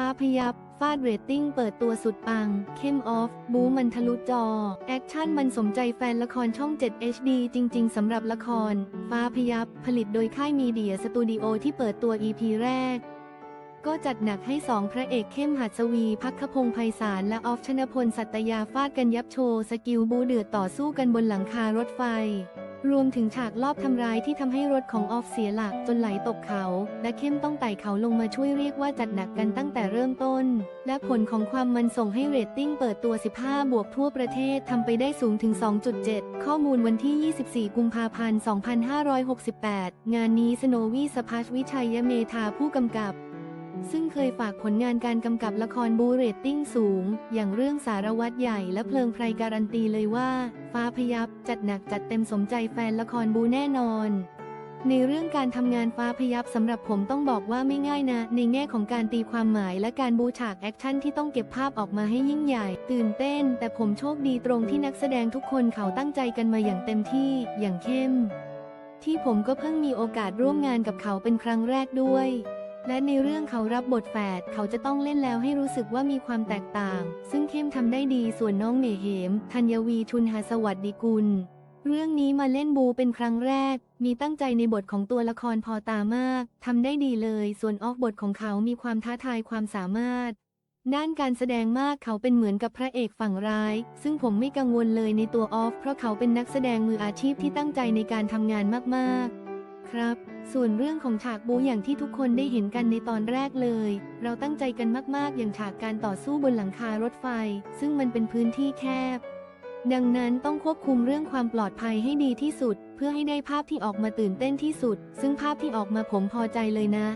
ฟ้าพยับ ฟาดเรตติ้งเปิดตัวสุดปัง เข้มออฟ บูมันทะลุจอ แอคชั่นมันสมใจแฟนละครช่อง 7 HD จริง ๆ สำหรับละคร ฟ้าพยับ ผลิตโดยค่ายมีเดียสตูดิโอที่เปิดตัว EP แรก ก็จัดหนักให้สองพระเอกเข้มหัดสวี พักขพงศ์ไพศาลและออฟชนพลสัตยาฟาดกันยับโชว์ สกิลบูเดือดต่อสู้กันบนหลังคารถไฟ รวมถึงฉากลอบทำร้ายที่ทำให้รถของออฟเสียหลักจนไหลตกเขา และเข้มต้องไต่เขาลงมาช่วยเรียกว่าจัดหนักกันตั้งแต่เริ่มต้น และผลของความมันส่งให้เรตติ้งเปิดตัว 15 บวกทั่วประเทศทำไปได้สูงถึง 2.7 ข้อมูลวันที่ 24 กุมภาพันธ์ 2568 งานนี้สโนวีสพัชวิชัยเมธาผู้กำกับ ซึ่งเคยฝากผลงานการกำกับละครบูเรตติ้งสูง อย่างเรื่องสารวัตรใหญ่และเพลิงไพรการันตีเลยว่า ฟ้าพยับจัดหนักจัดเต็มสมใจแฟนละครบูแน่นอน ในเรื่องการทำงานฟ้าพยับสำหรับผมต้องบอกว่าไม่ง่ายนะ ในแง่ของการตีความหมายและการบูฉากแอคชั่นที่ต้องเก็บภาพออกมาให้ยิ่งใหญ่ ตื่นเต้น แต่ผมโชคดีตรงที่นักแสดงทุกคนเขาตั้งใจกันมาอย่างเต็มที่ อย่างเข้ม ที่ผมก็เพิ่งมีโอกาสร่วมงานกับเขาเป็นครั้งแรกด้วย และในเรื่องเขารับบทแฝดเขาจะต้องเล่นแล้วให้รู้สึกว่ามีความแตกต่าง ซึ่งเข้มทำได้ดีส่วนน้องเหมเหมธัญวีชุนหาสวัสดิกุล เรื่องนี้มาเล่นบูเป็นครั้งแรก มีตั้งใจในบทของตัวละครพอตามากทำได้ดีเลย ส่วนออกบทของเขามีความท้าทายความสามารถ ด้านการแสดงมากเขาเป็นเหมือนกับพระเอกฝั่งร้าย ซึ่งผมไม่กังวลเลยในตัวออฟ เพราะเขาเป็นนักแสดงมืออาชีพที่ตั้งใจในการทำงานมากๆ ครับ ส่วนเรื่องของฉากบูอย่างที่ทุกคนได้เห็นกันในตอนแรกเลย เราตั้งใจกันมากๆ อย่างฉากการต่อสู้บนหลังคารถไฟ ซึ่งมันเป็นพื้นที่แคบ ดังนั้นต้องควบคุมเรื่องความปลอดภัยให้ดีที่สุด เพื่อให้ได้ภาพที่ออกมาตื่นเต้นที่สุด ซึ่งภาพที่ออกมาผมพอใจเลยนะ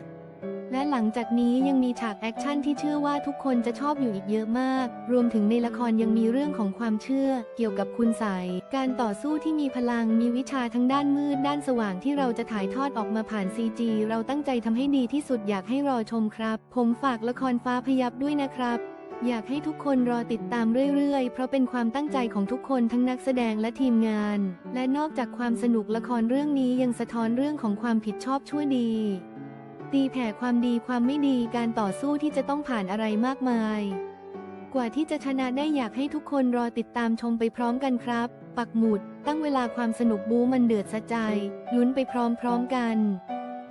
และหลังจากนี้ยังมีฉากแอคชั่นที่เชื่อว่าทุกคนจะชอบอยู่อีกเยอะมาก รวมถึงในละครยังมีเรื่องของความเชื่อ เกี่ยวกับคุณใสยการต่อสู้ที่มีพลังมีวิชาทั้งด้านมืดด้านสว่างที่เราจะถ่ายทอดออกมาผ่าน CG เราตั้งใจทำให้ดีที่สุดอยากให้รอชมครับ ผมฝากละครฟ้าพยับด้วยนะครับอยากให้ทุกคนรอติดตามเรื่อยๆ เพราะเป็นความตั้งใจของทุกคนทั้งนักแสดงและทีมงาน และนอกจากความสนุกละครเรื่องนี้ยังสะท้อนเรื่องของความผิดชอบชั่วดี ตีแผ่ความดีความไม่ดีการต่อสู้ที่จะต้องผ่านอะไรมากมาย กว่าที่จะชนะได้อยากให้ทุกคนรอติดตามชมไปพร้อมกันครับ ปักหมุด ตั้งเวลาความสนุกบู๊มันเดือดสะใจ ลุ้นไปพร้อมๆกัน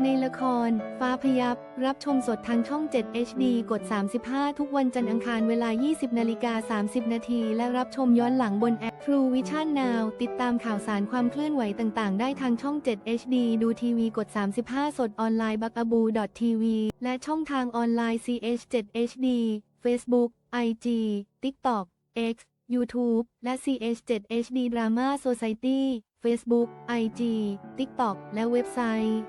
ในละคร ฟ้าพยับ รับชมสดทางช่อง 7 HD กด 35 ทุกวันจันทร์อังคารเวลา 20นาฬิกา30 นาทีและรับชมย้อนหลังบนแอป True Vision Now ติดตามข่าวสารความเคลื่อนไหวต่างๆ ได้ทางช่อง 7 HD ดูทีวีกด 35 สดออนไลน์บักอบู .tv และช่องทางออนไลน์ CH 7 HD Facebook IG TikTok X YouTube และ CH 7 HD Drama Society Facebook IG TikTok และเว็บไซต์